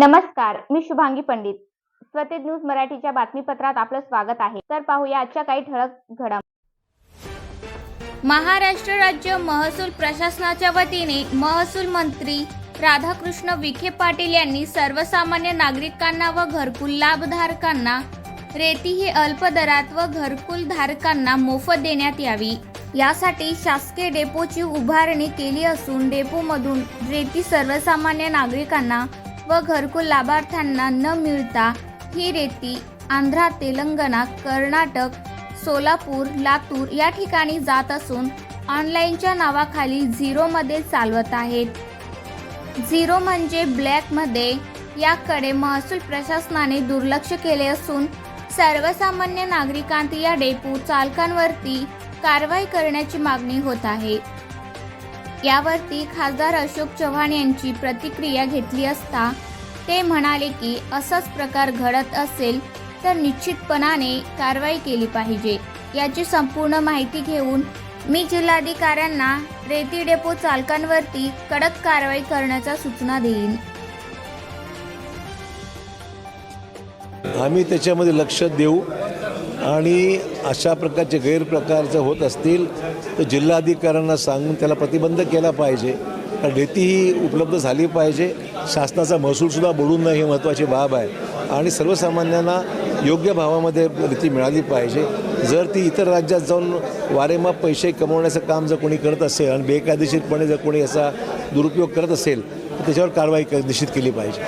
नमस्कार मी शुभांगी पंडित. स्वतेज न्यूज मराठीच्या बातमीपत्रात आपलं स्वागत आहे. तर पाहूया आजच्या काही ठळक घडाम महाराष्ट्र राज्य महसूल प्रशासनाच्या वतीने महसूल मंत्री राधाकृष्ण विखे पाटील यांनी सर्वसामान्य नागरिकांना व घरकुल लाभधारकांना रेती ही अल्प दरात व घरकुल धारकांना मोफत देण्यात यावी. यासाठी शासकीय डेपोची उभारणी केली असून डेपोमधून रेती सर्वसामान्य नागरिकांना व घरकुल लाभार्थ्यांना न मिळता ही रेती आंध्रा तेलंगणा कर्नाटक सोलापूर लातूर या ठिकाणी जात असून ऑनलाईनच्या नावाखाली झिरोमध्ये चालवत आहेत. झिरो म्हणजे ब्लॅकमध्ये याकडे महसूल प्रशासनाने दुर्लक्ष केले असून सर्वसामान्य नागरिकांत या डेपो चालकांवरती कारवाई करण्याची मागणी होत आहे. यावरती खासदार अशोक चव्हाण यांची प्रतिक्रिया घेतली असता ते म्हणाले की असाच प्रकार घडत असेल तर निश्चितपणाने कारवाई केली पाहिजे. याची संपूर्ण माहिती घेऊन मी जिल्हाधिकाऱ्यांना रेती डेपो चालकांवरती कडक कारवाई करण्याच्या सूचना देईन. आम्ही त्याच्यामध्ये लक्ष देऊ. आणि अशा प्रकारचे गैरप्रकार जर होत असतील तर जिल्हाधिकाऱ्यांना सांगून त्याला प्रतिबंध केला पाहिजे. कारण रेती ही उपलब्ध झाली पाहिजे. शासनाचा महसूलसुद्धा बुडून नये ही महत्त्वाची बाब आहे. आणि सर्वसामान्यांना योग्य भावामध्ये रेती मिळाली पाहिजे. जर ती इतर राज्यात जाऊन वारेमाप पैसे कमवण्याचं काम जर कोणी करत असेल आणि बेकायदेशीरपणे जर कोणी याचा दुरुपयोग करत असेल तर त्याच्यावर कारवाई क- निश्चित केली पाहिजे.